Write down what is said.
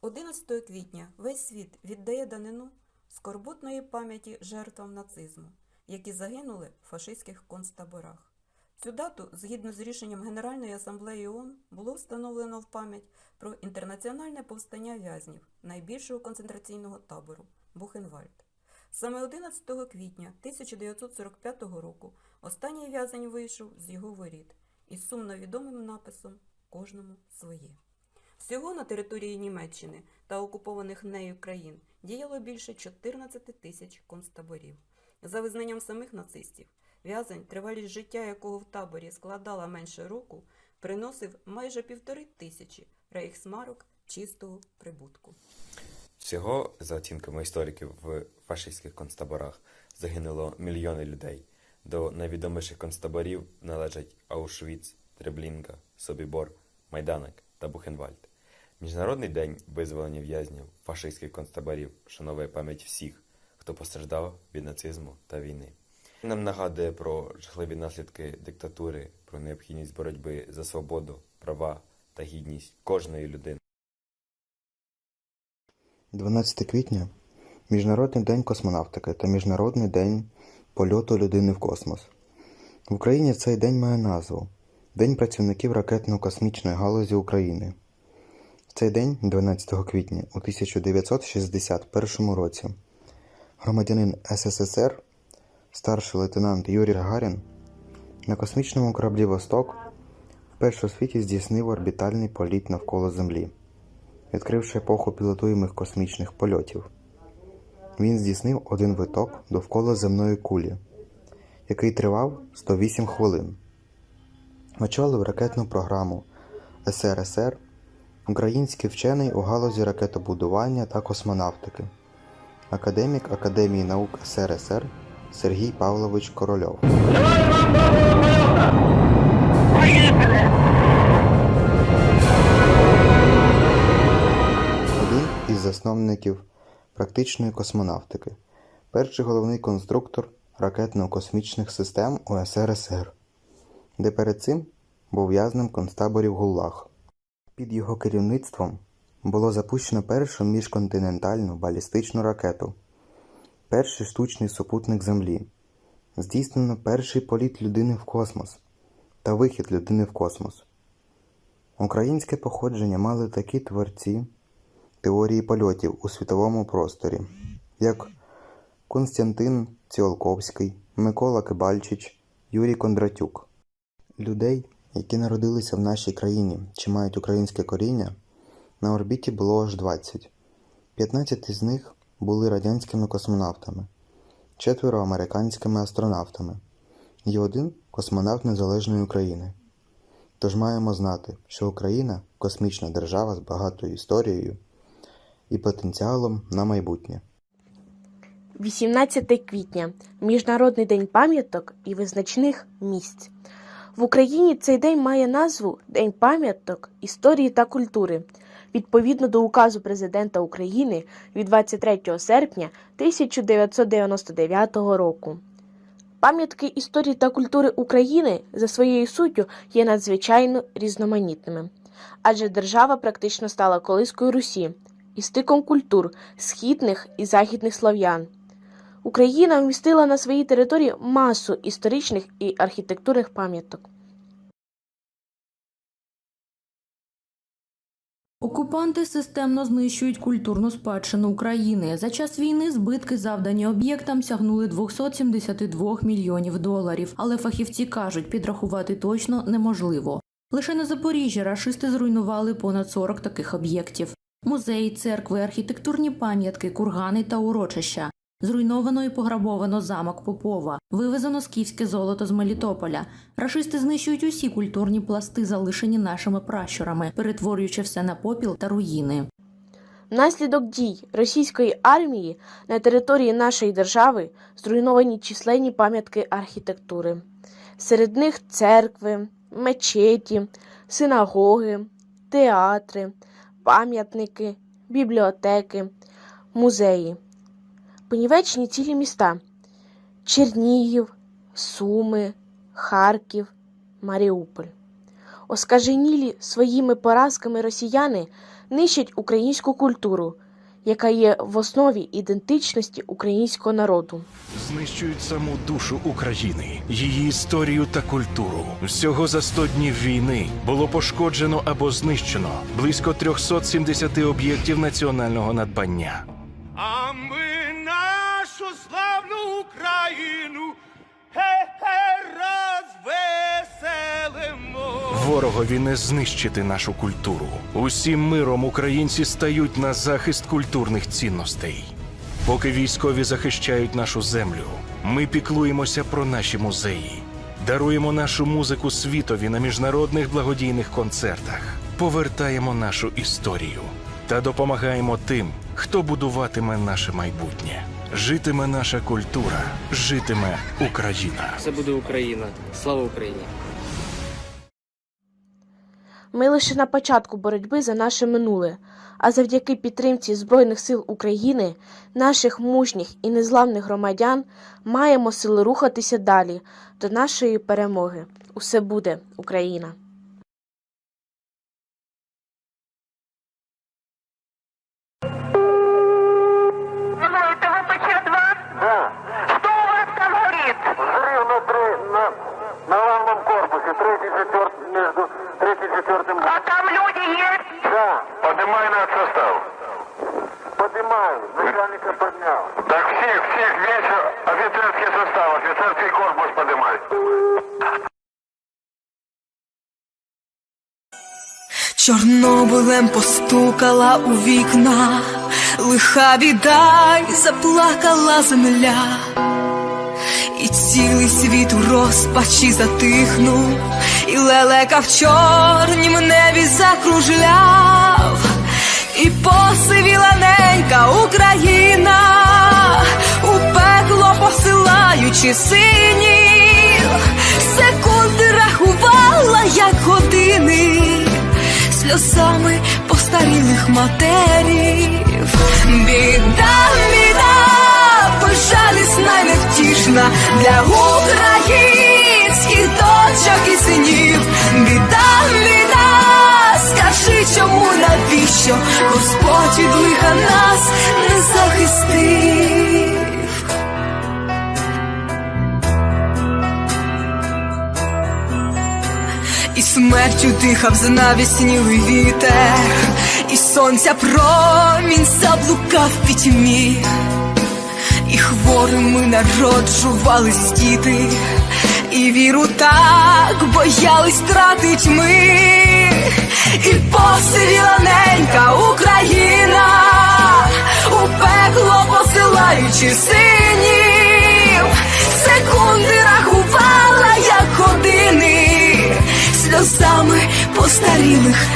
11 квітня весь світ віддає данину скорботної пам'яті жертвам нацизму, які загинули в фашистських концтаборах. Цю дату, згідно з рішенням Генеральної асамблеї ООН, було встановлено в пам'ять про інтернаціональне повстання в'язнів найбільшого концентраційного табору Бухенвальд. Саме 11 квітня 1945 року останній в'язень вийшов з його воріт із сумно відомим написом Кожному своє. Всього на території Німеччини та окупованих нею країн діяло більше 14 тисяч концтаборів. За визнанням самих нацистів, в'язень, тривалість життя якого в таборі складала менше року, приносив майже півтори тисячі рейхсмарок чистого прибутку. Всього, за оцінками істориків, в фашистських концтаборах загинуло мільйони людей. До найвідоміших концтаборів належать Аушвіц, Треблінка, Собібор, Майданок та Бухенвальд. Міжнародний день визволення в'язнів фашистських концтаборів шановує пам'ять всіх, хто постраждав від нацизму та війни. Нам нагадує про жахливі наслідки диктатури, про необхідність боротьби за свободу, права та гідність кожної людини. 12 квітня Міжнародний день космонавтики та Міжнародний день польоту людини в космос. В Україні цей день має назву День працівників ракетно-космічної галузі України. В цей день, 12 квітня у 1961 році, громадянин СССР, старший лейтенант Юрій Гагарін на космічному кораблі Восток вперше у світі здійснив орбітальний політ навколо Землі відкривши епоху пілотуємих космічних польотів. Він здійснив один виток довкола земної кулі, який тривав 108 хвилин. Очолив ракетну програму СРСР український вчений у галузі ракетобудування та космонавтики, академік Академії наук СРСР Сергій Павлович Корольов. один із засновників практичної космонавтики, перший головний конструктор ракетно-космічних систем у СРСР, де перед цим був в'язнем концтаборів ГУЛАГ. Під його керівництвом було запущено першу міжконтинентальну балістичну ракету, перший штучний супутник Землі, здійснено перший політ людини в космос та вихід людини в космос. Українське походження мали такі творці теорії польотів у світовому просторі, як Константин Ціолковський, Микола Кибальчич, Юрій Кондратюк. Людей, які народилися в нашій країні чи мають українське коріння, на орбіті було аж 20. 15 із них були радянськими космонавтами, четверо американськими астронавтами і один космонавт Незалежної України. Тож маємо знати, що Україна космічна держава з багатою історією і потенціалом на майбутнє. 18 квітня Міжнародний день пам'яток і визначних місць. В Україні цей день має назву День пам'яток історії та культури відповідно до указу президента України від 23 серпня 1999 року. Пам'ятки історії та культури України за своєю суттю є надзвичайно різноманітними, адже держава практично стала колискою Русі і стиком культур східних і західних слов'ян. Україна вмістила на своїй території масу історичних і архітектурних пам'яток. Окупанти системно знищують культурну спадщину України. За час війни збитки, завдані об'єктам, сягнули 272 мільйонів доларів. Але фахівці кажуть, підрахувати точно неможливо. Лише на Запоріжжі рашисти зруйнували понад 40 таких об'єктів: музеї, церкви, архітектурні пам'ятки, кургани та урочища. Зруйновано і пограбовано замок Попова, вивезено скіфське золото з Мелітополя. Рашисти знищують усі культурні пласти, залишені нашими пращурами, перетворюючи все на попіл та руїни. Внаслідок дій російської армії на території нашої держави зруйновані численні пам'ятки архітектури. Серед них церкви, мечеті, синагоги, театри, пам'ятники, бібліотеки, музеї. Понівечені цілі міста Чернігів, Суми, Харків, Маріуполь. Оскаженілі своїми поразками росіяни нищать українську культуру, яка є в основі ідентичності українського народу. Знищують саму душу України, її історію та культуру. Всього за 100 днів війни було пошкоджено або знищено близько 370 об'єктів національного надбання. Славну Україну розвеселимо. Ворогові не знищити нашу культуру. Усім миром українці стають на захист культурних цінностей. Поки військові захищають нашу землю, ми піклуємося про наші музеї, даруємо нашу музику світові на міжнародних благодійних концертах, повертаємо нашу історію та допомагаємо тим, хто будуватиме наше майбутнє. Житиме наша культура, житиме Україна. Це буде Україна. Слава Україні! Ми лише на початку боротьби за наше минуле, а завдяки підтримці Збройних сил України, наших мужніх і незламних громадян, маємо сили рухатися далі до нашої перемоги. Усе буде Україна! На главном корпусе, третий, четвертый, между третьим и четвертым. А там люди есть? Да. Поднимай наш состав. Поднимаю. Начальника поднял. Так всех, всех, весь офицерский состав, офицерский корпус поднимай. Чорнобилем постукала у вікна, лиха біда й заплакала земля, і цілий світ у розпачі затихнув, і лелека в чорнім небі закружляв, і посивіла ненька Україна, у пекло посилаючи синів, секунди рахувала, як години. Сльозами постарілих матерів. Біда, для українських дочок і синів. Біда, біда, скажи, чому навіщо Господь від лиха нас не захистив. І смертю дихав з знавіснілий вітер, і сонця промінь заблукав пітьмі, і хворими народжувались діти, і віру так боялись тратить ми, і посивіла ненька Україна, у пекло посилаючи синів, секунди рахувала, як години. Сльозами постарілих